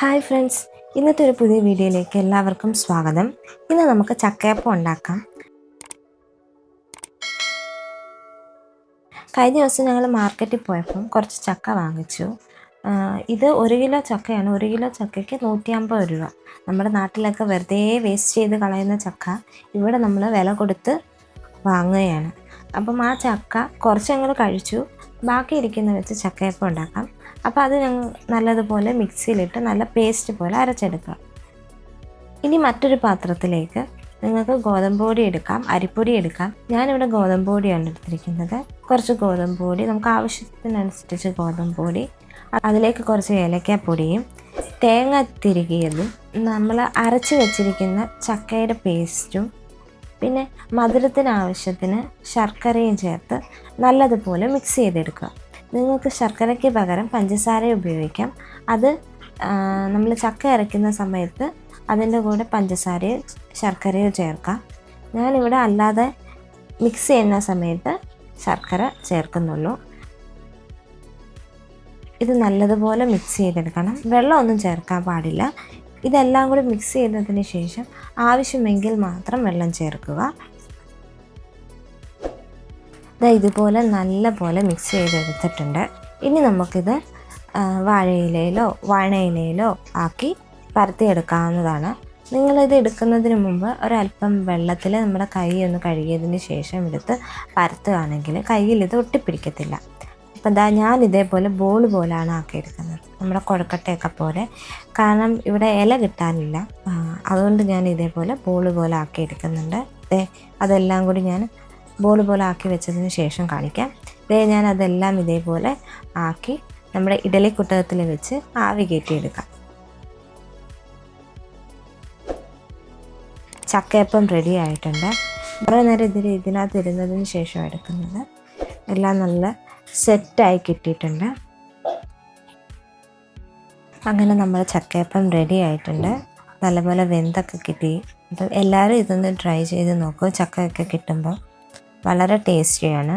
Hi friends ഇന്നത്തെ ഒരു പുതിയ വീഡിയോയിലേക്ക് എല്ലാവർക്കും സ്വാഗതം. ഇന്ന് നമുക്ക് ചക്കയപ്പം ഉണ്ടാക്കാം. കഴിഞ്ഞ ദിവസം ഞങ്ങൾ മാർക്കറ്റിൽ പോയപ്പം കുറച്ച് ചക്ക വാങ്ങിച്ചു. ഇത് ഒരു കിലോ ചക്കയാണ്. ഒരു കിലോ ചക്കയ്ക്ക് നൂറ്റി അമ്പത് രൂപ. നമ്മുടെ നാട്ടിലൊക്കെ വെറുതെ വേസ്റ്റ് ചെയ്ത് കളയുന്ന ചക്ക. ഇവിടെ നമ്മൾ വില കൊടുത്ത് വാങ്ങുകയാണ്. അപ്പം ആ ചക്ക കുറച്ച് ഞങ്ങൾ കഴിച്ചു. ബാക്കി ഇരിക്കുന്ന വെച്ച് ചക്കയപ്പം ഉണ്ടാക്കാം. അപ്പോൾ അത് ഞങ്ങൾ നല്ലതുപോലെ മിക്സിയിലിട്ട് നല്ല പേസ്റ്റ് പോലെ അരച്ചെടുക്കുക. ഇനി മറ്റൊരു പാത്രത്തിലേക്ക് നിങ്ങൾക്ക് ഗോതമ്പ് പൊടി എടുക്കാം അരിപ്പൊടി എടുക്കാം. ഞാനിവിടെ ഗോതമ്പ് പൊടിയാണ് എടുത്തിരിക്കുന്നത്. കുറച്ച് ഗോതമ്പ് പൊടി നമുക്ക് ആവശ്യത്തിനനുസരിച്ച് ഗോതമ്പ് പൊടി അതിലേക്ക് കുറച്ച് ഏലക്കാപ്പൊടിയും തേങ്ങ തിരികിയതും നമ്മൾ അരച്ച് വെച്ചിരിക്കുന്ന ചക്കയുടെ പേസ്റ്റും പിന്നെ മധുരത്തിന് ആവശ്യത്തിന് ശർക്കരയും ചേർത്ത് നല്ലതുപോലെ മിക്സ് ചെയ്തെടുക്കുക. നിങ്ങൾക്ക് ശർക്കരയ്ക്ക് പകരം പഞ്ചസാര ഉപയോഗിക്കാം. അത് നമ്മൾ ചക്ക അരയ്ക്കുന്ന സമയത്ത് അതിന്റെ കൂടെ പഞ്ചസാരയോ ശർക്കരയോ ചേർക്കാം. ഞാനിവിടെ അല്ലാതെ മിക്സ് ചെയ്യുന്ന സമയത്ത് ശർക്കര ചേർക്കുന്നുള്ളൂ. ഇത് നല്ലതുപോലെ മിക്സ് ചെയ്തെടുക്കണം. വെള്ളമൊന്നും ചേർക്കാൻ പാടില്ല. ഇതെല്ലാം കൂടി മിക്സ് ചെയ്തതിന് ശേഷം ആവശ്യമെങ്കിൽ മാത്രം വെള്ളം ചേർക്കുക. ദാ ഇതുപോലെ നല്ല പോലെ മിക്സ് ചെയ്തെടുത്തിട്ടുണ്ട്. ഇനി നമുക്കിത് വാഴയിലയിലോ വാഴയിലയിലോ ആക്കി പരത്തിയെടുക്കാവുന്നതാണ്. നിങ്ങളിത് എടുക്കുന്നതിന് മുമ്പ് ഒരല്പം വെള്ളത്തിൽ നമ്മുടെ കൈ ഒന്ന് കഴുകിയതിന് ശേഷം എടുത്ത് പരത്തുകയാണെങ്കിൽ കയ്യിൽ ഇത് ഒട്ടിപ്പിടിക്കത്തില്ല. അപ്പം എന്താ ഞാൻ ഇതേപോലെ ബോൾ പോലാണ് ആക്കിയെടുക്കുന്നത്. നമ്മുടെ കുഴക്കട്ടയൊക്കെ പോലെ. കാരണം ഇവിടെ ഇല കിട്ടാനില്ല. അതുകൊണ്ട് ഞാൻ ഇതേപോലെ ബോൾ പോലെ ആക്കിയെടുക്കുന്നുണ്ട്. അതെല്ലാം കൂടി ഞാൻ ബോൾ പോലെ ആക്കി വെച്ചതിന് ശേഷം കാണിക്കാം ഇതേ ഞാൻ അതെല്ലാം ഇതേപോലെ ആക്കി നമ്മുടെ ഇഡലി കുട്ടകത്തിൽ വെച്ച് ആവി കയറ്റിയെടുക്കാം. ചക്കയപ്പം റെഡി ആയിട്ടുണ്ട്. കുറേ നേരം ഇതിൽ ഇതിനകത്ത് ഇരുന്നതിന് ശേഷം എടുക്കുന്നത്. എല്ലാം നല്ല സെറ്റായി കിട്ടിയിട്ടുണ്ട്. അങ്ങനെ നമ്മൾ ചക്കയപ്പം റെഡി ആയിട്ടുണ്ട്. നല്ലപോലെ വെന്തൊക്കെ കിട്ടി. അപ്പം എല്ലാവരും ഇതൊന്ന് ട്രൈ ചെയ്ത് നോക്കൂ. ചക്കയൊക്കെ കിട്ടുമ്പോൾ വളരെ ടേസ്റ്റിയാണ്.